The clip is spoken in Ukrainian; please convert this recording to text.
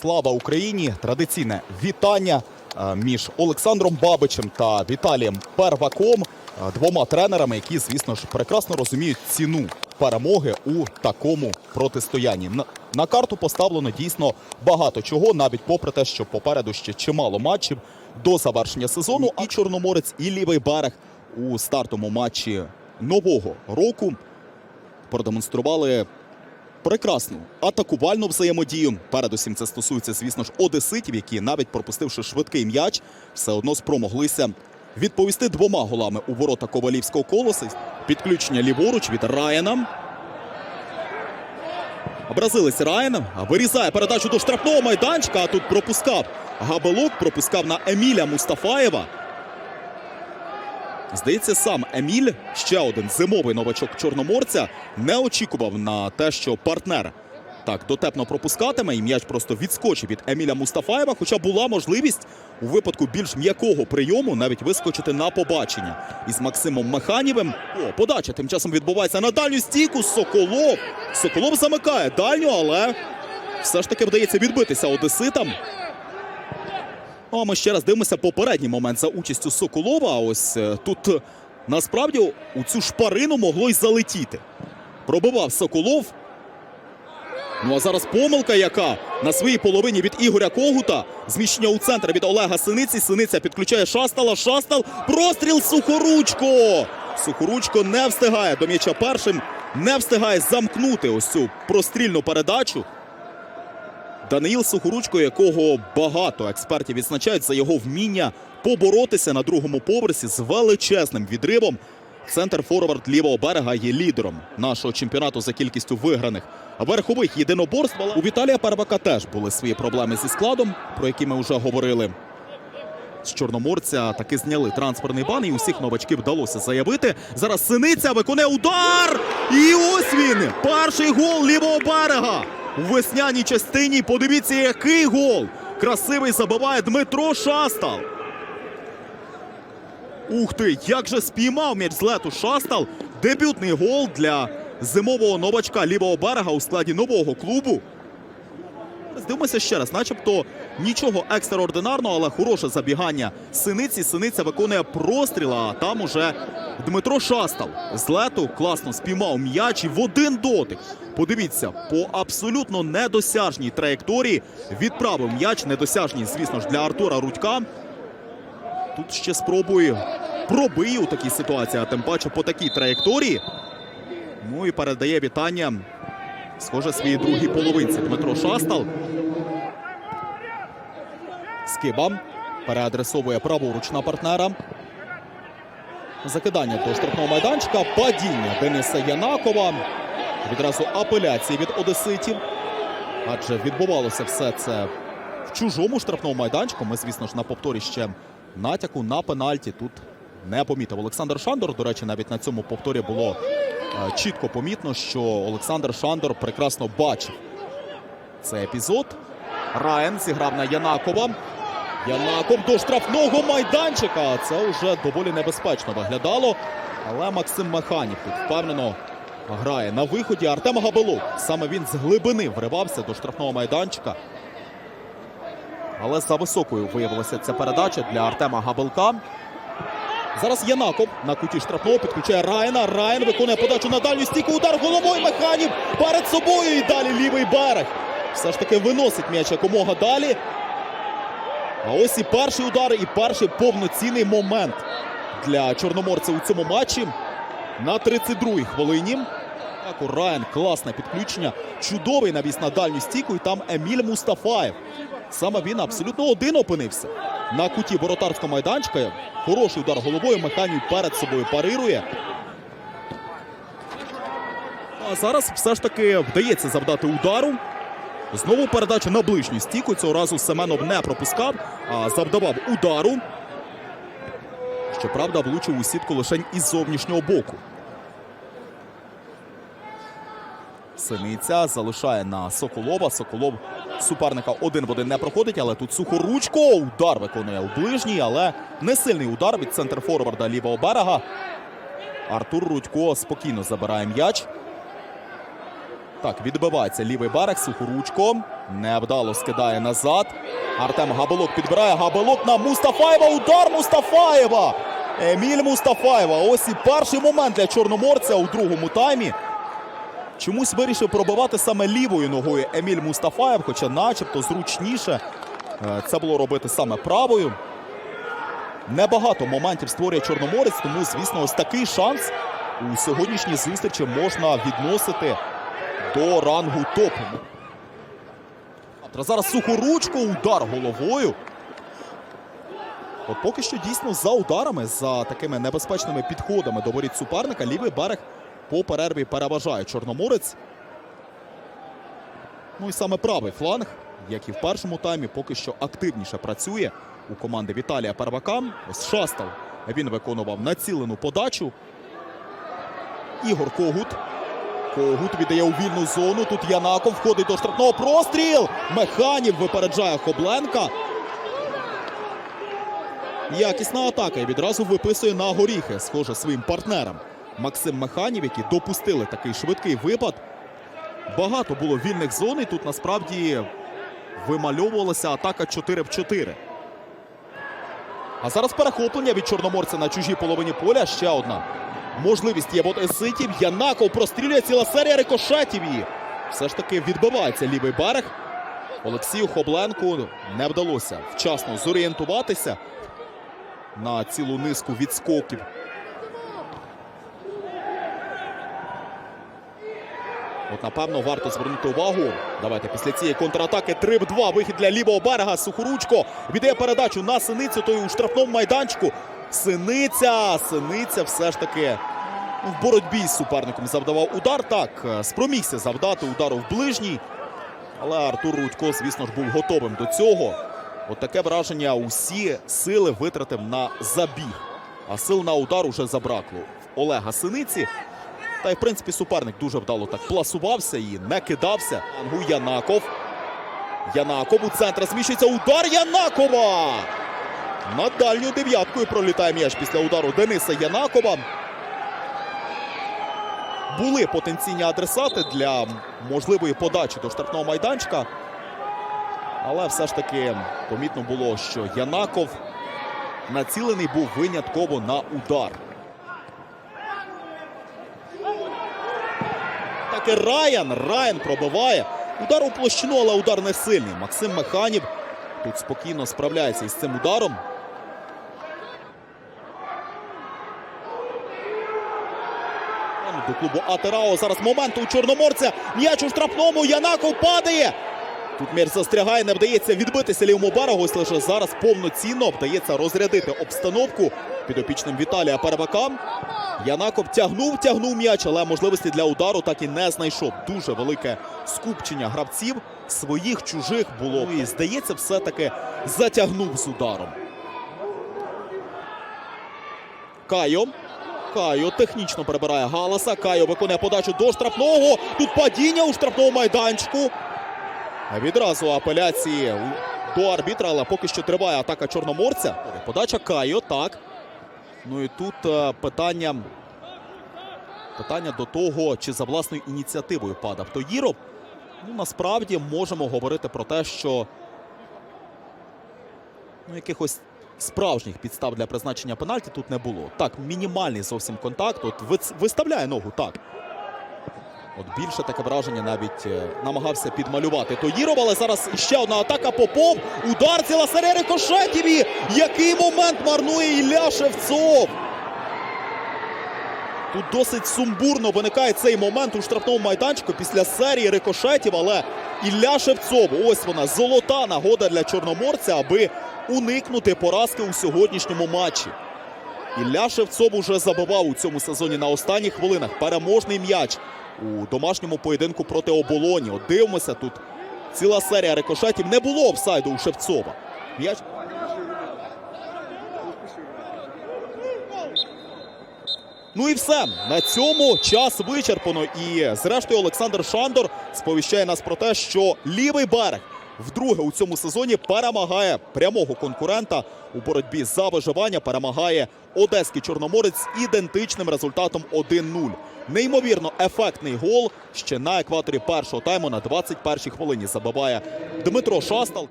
Слава Україні! Традиційне вітання е, між Олександром Бабичем та Віталієм Перваком, е, двома тренерами, які, звісно ж, прекрасно розуміють ціну перемоги у такому протистоянні. На, карту поставлено дійсно багато чого, навіть попри те, що попереду ще чимало матчів до завершення сезону. І Чорноморець, і лівий берег у стартовому матчі нового року продемонстрували прекрасну атакувальну взаємодію. Передусім це стосується, звісно ж, одеситів, які навіть пропустивши швидкий м'яч, все одно спромоглися відповісти двома голами у ворота Ковалівського колоса. Підключення ліворуч від Райана. Бразилець Райан вирізає передачу до штрафного майданчика, а тут пропускав Габелок, пропускав на Еміля Мустафаєва. Здається, сам Еміль, ще один зимовий новачок чорноморця, не очікував на те, що партнер так дотепно пропускатиме, і м'яч просто відскочив від Еміля Мустафаєва. Хоча була можливість у випадку більш м'якого прийому навіть вискочити на побачення із Максимом Механівим. О, подача тим часом відбувається на дальню стійку. Соколов. Соколов замикає дальню, але все ж таки вдається відбитися одеситам. Ну, а ми ще раз дивимося попередній момент за участю Соколова. Ось е, тут е, насправді у цю шпарину могло й залетіти. Пробивав Соколов. Ну а зараз помилка, яка на своїй половині від Ігоря Когута. Зміщення у центр від Олега Синиці. Синиця підключає Шастала. Шастал. Простріл Сухоручко. Сухоручко не встигає до м'яча першим. Не встигає замкнути ось цю прострільну передачу. Даниїл Сухоручко, якого багато експертів відзначають за його вміння поборотися на другому поверсі з величезним відривом. Центр форвард лівого берега є лідером нашого чемпіонату за кількістю виграних верхових єдиноборств. У Віталія Первака теж були свої проблеми зі складом, про які ми вже говорили. З Чорноморця таки зняли трансферний бан, і усіх новачків вдалося заявити. Зараз синиця виконує удар! І ось він! Перший гол лівого берега! У весняній частині. Подивіться, який гол! Красивий забиває Дмитро Шастал. Ух ти, як же спіймав м'яч з лету Шастал. Дебютний гол для зимового новачка лівого берега у складі нового клубу. Здивимося ще раз, начебто нічого екстраординарного, але хороше забігання синиці. Синиця виконує простріл, а там уже Дмитро Шастал з лету класно спіймав м'яч і в один дотик. Подивіться, по абсолютно недосяжній траєкторії відправив м'яч, недосяжній, звісно ж, для Артура Рудька. Тут ще спробує пробиє у такій ситуації, а тим паче по такій траєкторії. Ну і передає вітання Схоже, своїй другій половинці Дмитро Шастал. Скиба переадресовує праворуч на партнера. Закидання до штрафного майданчика. Падіння Дениса Янакова. Відразу апеляції від одеситів. Адже відбувалося все це в чужому штрафному майданчику. Ми, звісно ж, на повторі ще натяку на пенальті тут не помітив. Олександр Шандор, до речі, навіть на цьому повторі було чітко помітно, що Олександр Шандор прекрасно бачив цей епізод. Раєн зіграв на Янакова. Янаков до штрафного майданчика. Це вже доволі небезпечно виглядало. Але Максим Механів тут впевнено грає на виході. Артем Габелук. Саме він з глибини вривався до штрафного майданчика. Але за високою виявилася ця передача для Артема Габелка. Зараз Янаков на куті штрафного підключає Райана. Райан виконує подачу на дальню стійку. Удар головою Механів перед собою. І далі лівий берег. Все ж таки виносить м'яч якомога далі. А ось і перший удар, і перший повноцінний момент для чорноморця у цьому матчі. На 32-й хвилині. Так, Райан класне підключення. Чудовий навіс на дальню стійку. І там Еміль Мустафаєв. Саме він абсолютно один опинився. На куті воротарського майданчика. Хороший удар головою. Механів перед собою парирує. А зараз все ж таки вдається завдати удару. Знову передача на ближню стійку. Цього разу Семенов не пропускав, а завдавав удару. Щоправда, влучив у сітку лише із зовнішнього боку. Синиця залишає на Соколова. Соколов суперника один в один не проходить, але тут сухоручко. Удар виконує у ближній, але не сильний удар від центр форварда лівого берега. Артур Рудько спокійно забирає м'яч. Так, відбивається лівий берег, Сухоручко. Невдало скидає назад. Артем Габелок підбирає Габелок на Мустафаєва. Удар Мустафаєва. Еміль Мустафаєва. Ось і перший момент для Чорноморця у другому таймі. Чомусь вирішив пробивати саме лівою ногою Еміль Мустафаєв, хоча начебто зручніше е, це було робити саме правою. Небагато моментів створює Чорноморець, тому, звісно, ось такий шанс у сьогоднішній зустрічі можна відносити до рангу топ. Завтра Зараз сухоручко, удар головою. От поки що дійсно за ударами, за такими небезпечними підходами до воріт суперника, лівий берег по перерві переважає Чорноморець. Ну і саме правий фланг, як і в першому таймі, поки що активніше працює у команди Віталія Первака. Ось Шастал. Він виконував націлену подачу. Ігор Когут. Когут віддає у вільну зону. Тут Янаков входить до штрафного простріл. Механів випереджає Хобленка. Якісна атака і відразу виписує на горіхи, схоже, своїм партнерам. Максим Механів, які допустили такий швидкий випад. Багато було вільних зон, і тут насправді вимальовувалася атака 4 в 4. А зараз перехоплення від Чорноморця на чужій половині поля. Ще одна можливість є в Ситів. Янаков прострілює ціла серія рикошетів. І все ж таки відбивається лівий берег. Олексію Хобленку не вдалося вчасно зорієнтуватися на цілу низку відскоків. От, напевно, варто звернути увагу. Давайте після цієї контратаки 3-2. Вихід для лівого берега. Сухоручко віддає передачу на синицю. Той у штрафному майданчику. Синиця. Синиця все ж таки в боротьбі з суперником завдавав удар. Так, е, спромігся завдати удару в ближній. Але Артур Рудько, звісно ж, був готовим до цього. От таке враження усі сили витратив на забіг. А сил на удар уже забракло Олега Синиці. Та й, в принципі, суперник дуже вдало так пласувався і не кидався. Ангу Янаков. Янаков у центр зміщується. Удар Янакова! На дальню дев'яткою пролітає м'яч після удару Дениса Янакова. Були потенційні адресати для можливої подачі до штрафного майданчика. Але все ж таки помітно було, що Янаков націлений був винятково на удар. Так і Раян. Раян пробиває. Удар у площину, але удар не сильний. Максим Механів тут спокійно справляється із цим ударом. До клубу Атерао зараз момент у Чорноморця. М'яч у штрафному. Янаков падає. Тут м'яч застрягає, не вдається відбитися лівому берегу. Лише зараз повноцінно вдається розрядити обстановку підопічним Віталія Первака. Янаков тягнув, тягнув м'яч, але можливості для удару так і не знайшов. Дуже велике скупчення гравців. Своїх чужих було. І здається, все-таки затягнув з ударом. Кайо. Кайо технічно прибирає Галаса. Кайо виконує подачу до штрафного. Тут падіння у штрафному майданчику. Відразу апеляції до арбітра, але поки що триває атака Чорноморця. Подача Кайо, так. Ну і тут е, питання, питання до того, чи за власною ініціативою падав Тоїров. Ну, насправді можемо говорити про те, що ну, якихось справжніх підстав для призначення пенальті тут не було. Так, мінімальний зовсім контакт. От виставляє ногу, так. От більше таке враження навіть е, намагався підмалювати Тоїров, але зараз ще одна атака Попов. Удар ціла серія рикошетів. І який момент марнує Ілля Шевцов. Тут досить сумбурно виникає цей момент у штрафному майданчику після серії рикошетів. Але Ілля Шевцов, ось вона золота нагода для чорноморця, аби уникнути поразки у сьогоднішньому матчі. Ілля Шевцов уже забивав у цьому сезоні на останніх хвилинах переможний м'яч у домашньому поєдинку проти оболоні. От дивимося тут. Ціла серія рикошетів. Не було офсайду у Шевцова. М'яч. Ну і все. На цьому час вичерпано. І зрештою Олександр Шандор сповіщає нас про те, що лівий берег вдруге у цьому сезоні перемагає прямого конкурента у боротьбі за виживання. Перемагає одеський чорноморець з ідентичним результатом 1-0. Неймовірно ефектний гол ще на екваторі першого тайму на 21-й хвилині забиває Дмитро Шастал.